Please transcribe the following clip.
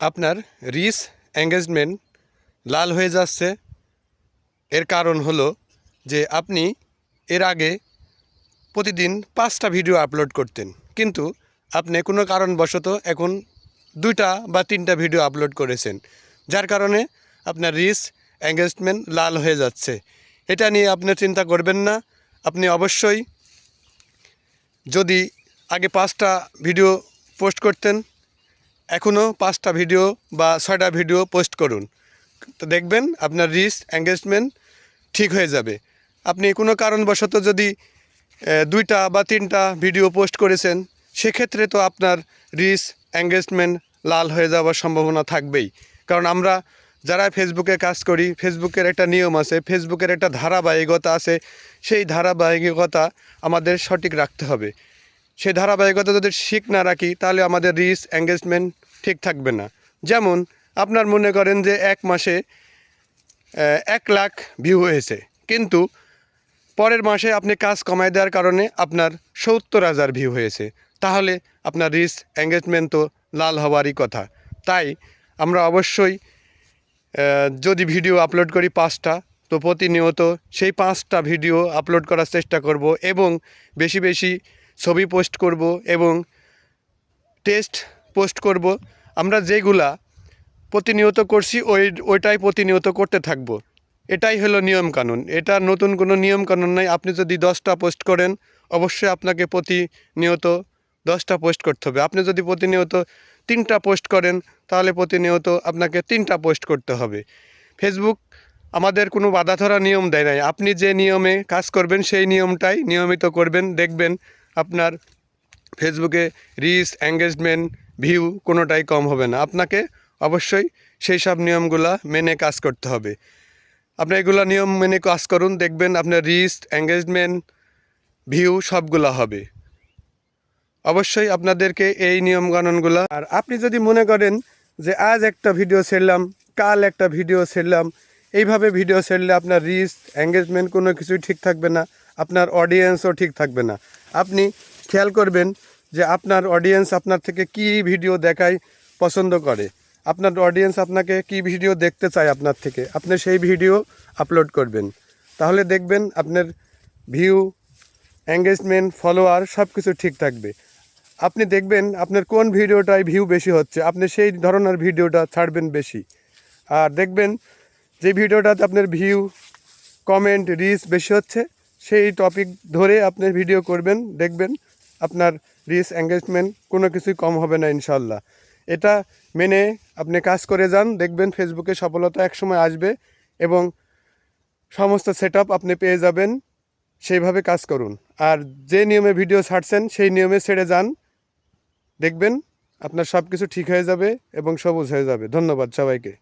আপনার রিস এঙ্গেজমেন্ট লাল হয়ে যাচ্ছে। এর কারণ হলো যে আপনি এর আগে প্রতিদিন পাঁচটা ভিডিও আপলোড করতেন। কিন্তু আপনি কোনো কারণবশত এখন দুইটা বা তিনটা ভিডিও আপলোড করেছেন। যার কারণে আপনার রিস এঙ্গেজমেন্ট লাল হয়ে যাচ্ছে। এটা নিয়ে আপনি চিন্তা করবেন না। আপনি অবশ্যই যদি আগে পাঁচটা ভিডিও পোস্ট করতেন এখনও পাঁচটা ভিডিও বা ছয়টা ভিডিও পোস্ট করুন। তো দেখবেন আপনার রিস এঙ্গেজমেন্ট ঠিক হয়ে যাবে। আপনি কোনো কারণবশত যদি দুইটা বা তিনটা ভিডিও পোস্ট করেছেন, সেক্ষেত্রে তো আপনার রিস এঙ্গেজমেন্ট লাল হয়ে যাওয়ার সম্ভাবনা থাকবেই। কারণ আমরা যারা ফেসবুকে কাজ করি ফেসবুকের একটা নিয়ম আছে ফেসবুকের একটা ধারাবাহিকতা আছে, সেই ধারাবাহিকতা আমাদের সঠিক রাখতে হবে। সেই ধারাবাহিকতা যদি ঠিক না রাখি, তাহলে আমাদের রিস এঙ্গেজমেন্ট ঠিক থাকবে না। যেমন আপনার মনে করেন যে এক মাসে এক লাখ ভিউ হয়েছে। কিন্তু পরের মাসে আপনি কাজ কমায় দেওয়ার কারণে আপনার সত্তর হাজার ভিউ হয়েছে। তাহলে আপনার রিচ এঙ্গেজমেন্ট তো লাল হওয়ারই কথা। তাই আমরা অবশ্যই যদি ভিডিও আপলোড করি পাঁচটা, তো প্রতিনিয়ত সেই পাঁচটা ভিডিও আপলোড করার চেষ্টা করব এবং বেশি বেশি ছবি পোস্ট করব এবং টেস্ট পোস্ট করব। আমরা যেগুলা প্রতিনিয়ত করছি, ওই, ওইটাই প্রতিনিয়ত করতে থাকব। এটাই হলো নিয়মকানুন। এটা নতুন কোনো নিয়মকানুন নাই। আপনি যদি দশটা পোস্ট করেন, অবশ্যই আপনাকে প্রতিনিয়ত দশটা পোস্ট করতে হবে। আপনি যদি প্রতিনিয়ত তিনটা পোস্ট করেন, তাহলে প্রতিনিয়ত আপনাকে তিনটা পোস্ট করতে হবে। ফেসবুক আমাদের কোনো বাধা ধরা নিয়ম দেয় নাই। আপনি যে নিয়মে কাজ করবেন, সেই নিয়মটাই নিয়মিত করবেন, দেখবেন আপনার ফেসবুকে রিচ এঙ্গেজমেন্ট ভিউ কোনোটাই কম হবে না। আপনাকে অবশ্যই সেই সব নিয়মগুলো মেনে কাজ করতে হবে। আপনি এগুলো নিয়ম মেনে কাজ করুন, দেখবেন আপনার রিচ এঙ্গেজমেন্ট, ভিউ সবগুলো হবে। অবশ্যই আপনাদেরকে এই নিয়মকানুনগুলো আর আপনি যদি মনে করেন যে আজ একটা ভিডিও ছেড়লাম, কাল একটা ভিডিও ছেড়লাম, এইভাবে ভিডিও ছেড়লে আপনার রিচ এঙ্গেজমেন্ট কোনো কিছুই ঠিক থাকবে না, আপনার অডিয়েন্সও ঠিক থাকবে না। আপনি খেয়াল করবেন যে আপনার অডিয়েন্স আপনার থেকে কি ভিডিও দেখায় পছন্দ করে? আপনার অডিয়েন্স আপনাকে কি ভিডিও দেখতে চায় আপনার থেকে? আপনি সেই ভিডিও আপলোড করবেন। তাহলে দেখবেন আপনার ভিউ এঙ্গেজমেন্ট ফলোয়ার সব কিছু ঠিক থাকবে। আপনি দেখবেন আপনার কোন ভিডিওটায় ভিউ বেশি হচ্ছে, আপনি সেই ধরনের ভিডিওটা ছাড়বেন বেশি। আর দেখবেন যে ভিডিওটাতে আপনার ভিউ কমেন্ট রিচ বেশি হচ্ছে, সেই টপিক ধরে আপনি ভিডিও করবেন, দেখবেন আপনার রিচ এঙ্গেজমেন্ট কোনো কিছুই কম হবে না ইনশাল্লাহ এটা মেনে আপনি কাজ করে যান, দেখবেন ফেসবুকে সফলতা একসময় আসবে এবং সমস্ত সেট আপনি পেয়ে যাবেন, সেইভাবে কাজ করুন। আর যে নিয়মে ভিডিও ছাড়ছেন, সেই নিয়মে ছেড়ে যান। দেখবেন আপনার সব কিছু ঠিক হয়ে যাবে এবং সবুজ হয়ে যাবে। ধন্যবাদ সবাইকে।